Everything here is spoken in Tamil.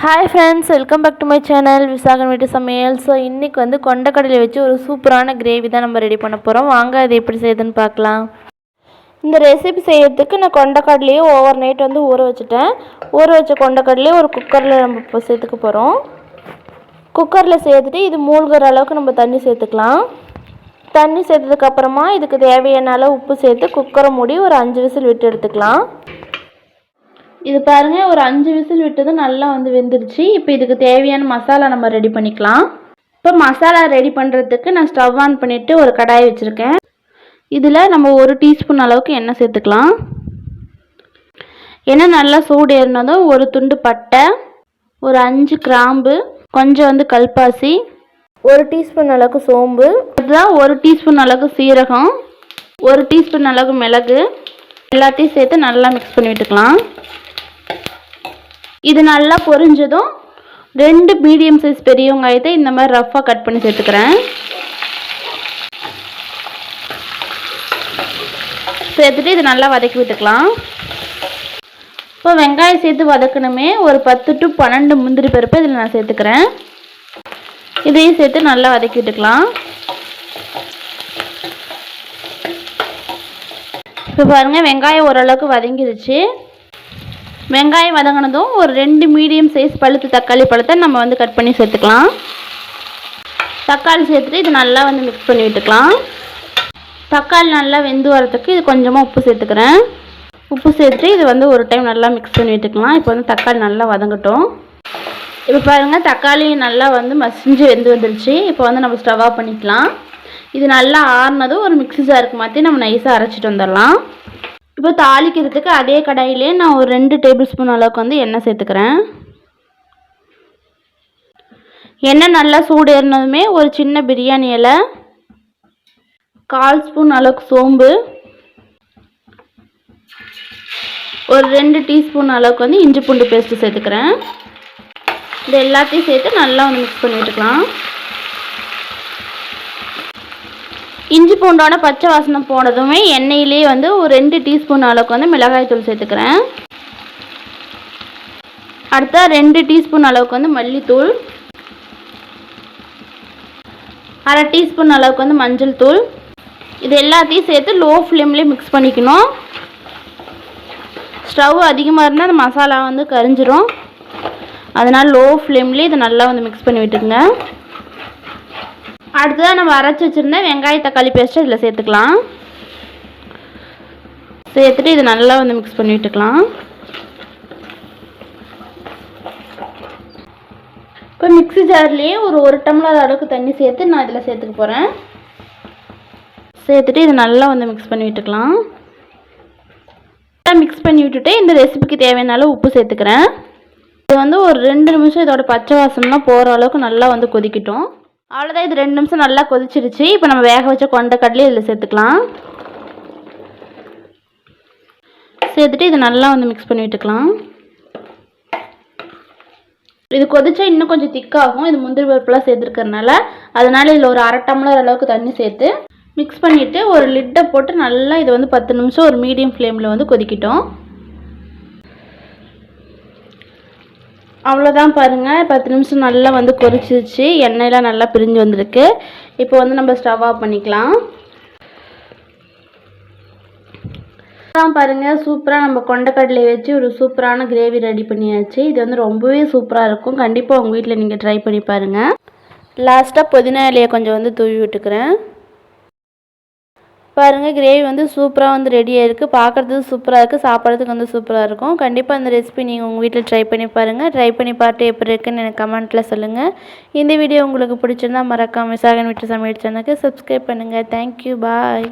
Hi friends welcome back to my channel Visakan வீட்டு சமையல் ஸோ இன்றைக்கி வந்து கொண்டக்கடலை வச்சு ஒரு சூப்பரான கிரேவி தான் நம்ம ரெடி பண்ண போகிறோம் வாங்க அது எப்படி செய்யுதுன்னு பார்க்கலாம். இந்த ரெசிபி செய்யறதுக்கு நான் கொண்டக்கடலையே ஓவர் நைட் வந்து ஊற வச்சுட்டேன். ஊற வச்ச கொண்டக்கடலையே ஒரு குக்கரில் நம்ம இப்போ சேர்த்துக்க போகிறோம் குக்கரில் சேர்த்துட்டு இது மூழ்கிற அளவுக்கு நம்ம தண்ணி சேர்த்துக்கலாம். தண்ணி சேர்த்ததுக்கப்புறமா இதுக்கு தேவையான அளவு உப்பு சேர்த்து குக்கரை மூடி ஒரு அஞ்சு விசில் விட்டு எடுத்துக்கலாம். இது பாருங்கள் ஒரு அஞ்சு விசில் விட்டதும் நல்லா வந்து வெந்துருச்சு. இப்போ இதுக்கு தேவையான மசாலா நம்ம ரெடி பண்ணிக்கலாம். இப்போ மசாலா ரெடி பண்ணுறதுக்கு நான் ஸ்டவ் ஆன் பண்ணிவிட்டு ஒரு கடாய் வச்சுருக்கேன். இதில் நம்ம ஒரு டீஸ்பூன் அளவுக்கு எண்ணெய் சேர்த்துக்கலாம். எண்ணெய் நல்லா சூடு ஏறினதும் ஒரு துண்டு பட்டை ஒரு அஞ்சு கிராம்பு கொஞ்சம் வந்து கல்பாசி ஒரு டீஸ்பூன் அளவுக்கு சோம்பு அதுதான் ஒரு டீஸ்பூன் அளவுக்கு சீரகம் ஒரு டீஸ்பூன் அளவுக்கு மிளகு எல்லாத்தையும் சேர்த்து நல்லா மிக்ஸ் பண்ணி விட்டுக்கலாம். இது நல்லா பொரிஞ்சதும் ரெண்டு மீடியம் சைஸ் பெரிய வெங்காயத்தை இந்த மாதிரி ரஃப்பாக கட் பண்ணி சேர்த்துக்கிறேன். சேர்த்துட்டு இது நல்லா வதக்கி விட்டுக்கலாம். இப்போ வெங்காயம் சேர்த்து வதக்கணுமே. ஒரு பத்து டு பன்னெண்டு முந்திரி பருப்பு இதில் நான் சேர்த்துக்கிறேன். இதையும் சேர்த்து நல்லா வதக்கி விட்டுக்கலாம். இப்போ பாருங்கள் வெங்காயம் ஓரளவுக்கு வதங்கிருச்சு. வெங்காயம் வதங்கினதும் ஒரு ரெண்டு மீடியம் சைஸ் பழுத்து தக்காளி பழத்தை நம்ம வந்து கட் பண்ணி சேர்த்துக்கலாம். தக்காளி சேர்த்துட்டு இது நல்லா வந்து மிக்ஸ் பண்ணி விட்டுக்கலாம். தக்காளி நல்லா வெந்து வரத்துக்கு இது கொஞ்சமாக உப்பு சேர்த்துக்கிறேன். உப்பு சேர்த்துட்டு இது வந்து ஒரு டைம் நல்லா மிக்ஸ் பண்ணி விட்டுக்கலாம். இப்போ வந்து தக்காளி நல்லா வதங்கட்டும். இப்போ பாருங்கள் தக்காளி நல்லா வந்து மசிஞ்சு வெந்து வந்துருச்சு. இப்போ வந்து நம்ம ஸ்டவ் ஆஃப் பண்ணிக்கலாம். இது நல்லா ஆறுனதும் ஒரு மிக்ஸி ஜாருக்கு மாற்றி நம்ம நைஸாக அரைச்சிட்டு வந்துடலாம். இப்போ தாளிக்கிறதுக்கு அதே கடாயிலே நான் ஒரு ரெண்டு டேபிள் ஸ்பூன் அளவுக்கு வந்து எண்ணெய் சேர்த்துக்கிறேன். எண்ணெய் நல்லா சூடு ஏறினதுமே ஒரு சின்ன பிரியாணி இலை கால் ஸ்பூன் அளவுக்கு சோம்பு ஒரு ரெண்டு டீஸ்பூன் அளவுக்கு வந்து இஞ்சி பூண்டு பேஸ்ட்டு சேர்த்துக்கிறேன். இது எல்லாத்தையும் சேர்த்து நல்லா வந்து மிக்ஸ் பண்ணிட்டுக்கலாம் விட்டுக்கலாம் இஞ்சி பூண்டோட பச்சை வாசனை போனதுமே எண்ணெயிலே வந்து ஒரு ரெண்டு டீஸ்பூன் அளவுக்கு வந்து மிளகாய் தூள் சேர்த்துக்கிறேன். அடுத்த ரெண்டு டீஸ்பூன் அளவுக்கு வந்து மல்லித்தூள். அரை டீஸ்பூன் அளவுக்கு வந்து மஞ்சள் தூள். இது எல்லாத்தையும் சேர்த்து லோ ஃப்ளேம்லேயே மிக்ஸ் பண்ணிக்கணும். ஸ்டவ் அதிகமாக இருந்தால் அந்த மசாலா வந்து கரிஞ்சிரும். அதனால் லோ ஃப்ளேம்லேயே இதை நல்லா வந்து மிக்ஸ் பண்ணி விட்டுக்குங்க. அடுத்ததாக நம்ம அரைச்சி வச்சுருந்த வெங்காய தக்காளி பேஸ்ட்டு இதில் சேர்த்துக்கலாம். சேர்த்துட்டு இது நல்லா வந்து மிக்ஸ் பண்ணி விட்டுக்கலாம். இப்போ மிக்ஸி ஜார்லேயே ஒரு ஒரு டம்ளர் அளவுக்கு தண்ணி சேர்த்து நான் இதில் சேர்த்துக்க போகிறேன் சேர்த்துட்டு இது நல்லா வந்து மிக்ஸ் பண்ணி விட்டுக்கலாம். மிக்ஸ் பண்ணி விட்டுட்டு இந்த ரெசிபிக்கு தேவையான அளவு உப்பு சேர்த்துக்கிறேன். இது வந்து ஒரு ரெண்டு நிமிஷம் இதோட பச்சை வாசம்லாம் போகிற அளவுக்கு நல்லா வந்து கொதிக்கட்டும். அவ்வளோதான் இது ரெண்டு நிமிஷம் நல்லா கொதிச்சிருச்சு. இப்போ நம்ம வேக வச்ச கொண்ட கடலையும் இதில் சேர்த்துக்கலாம். சேர்த்துட்டு இது நல்லா வந்து மிக்ஸ் பண்ணி விட்டுக்கலாம். இது கொதிச்சா இன்னும் கொஞ்சம் திக்காகும். இது முந்திரி பருப்புலாம் சேர்த்துருக்கறனால அதனால் இதில் ஒரு அரை டம்ளர் அளவுக்கு தண்ணி சேர்த்து மிக்ஸ் பண்ணிவிட்டு ஒரு லிட்டை போட்டு நல்லா இது வந்து பத்து நிமிஷம் ஒரு மீடியம் ஃப்ளேமில் வந்து கொதிக்கிட்டோம். அவ்வளோதான் பாருங்கள் பத்து நிமிஷம் நல்லா வந்து கொறிச்சிச்சு எண்ணெயெலாம் நல்லா பிரிஞ்சு வந்திருக்கு. இப்போ வந்து நம்ம ஸ்டவ் ஆஃப் பண்ணிக்கலாம். தான் பாருங்கள் சூப்பராக நம்ம கொண்டக்கடலை வச்சு ஒரு சூப்பரான கிரேவி ரெடி பண்ணியாச்சு. இது வந்து ரொம்பவே சூப்பராக இருக்கும். கண்டிப்பாக உங்கள் வீட்டில் நீங்கள் ட்ரை பண்ணி பாருங்கள் லாஸ்ட்டாக புதினா இலையை கொஞ்சம் வந்து தூவி விட்டுக்கிறேன். பாருங்கள் கிரேவி வந்து சூப்பராக வந்து ரெடியாக இருக்குது பார்க்குறதுக்கு சூப்பராக இருக்குது சாப்பிட்றதுக்கு வந்து சூப்பராக இருக்கும். கண்டிப்பாக இந்த ரெசிபி நீங்கள் உங்கள் வீட்டில் ட்ரை பண்ணி பாருங்கள் ட்ரை பண்ணி பார்த்து எப்படி இருக்குன்னு எனக்கு கமெண்ட்டில் சொல்லுங்கள் இந்த வீடியோ உங்களுக்கு பிடிச்சிருந்தா மறக்காமல் விசாகன் வீட்டு சமையல் சேனலுக்கு சப்ஸ்கிரைப் பண்ணுங்கள் தேங்க்யூ பாய்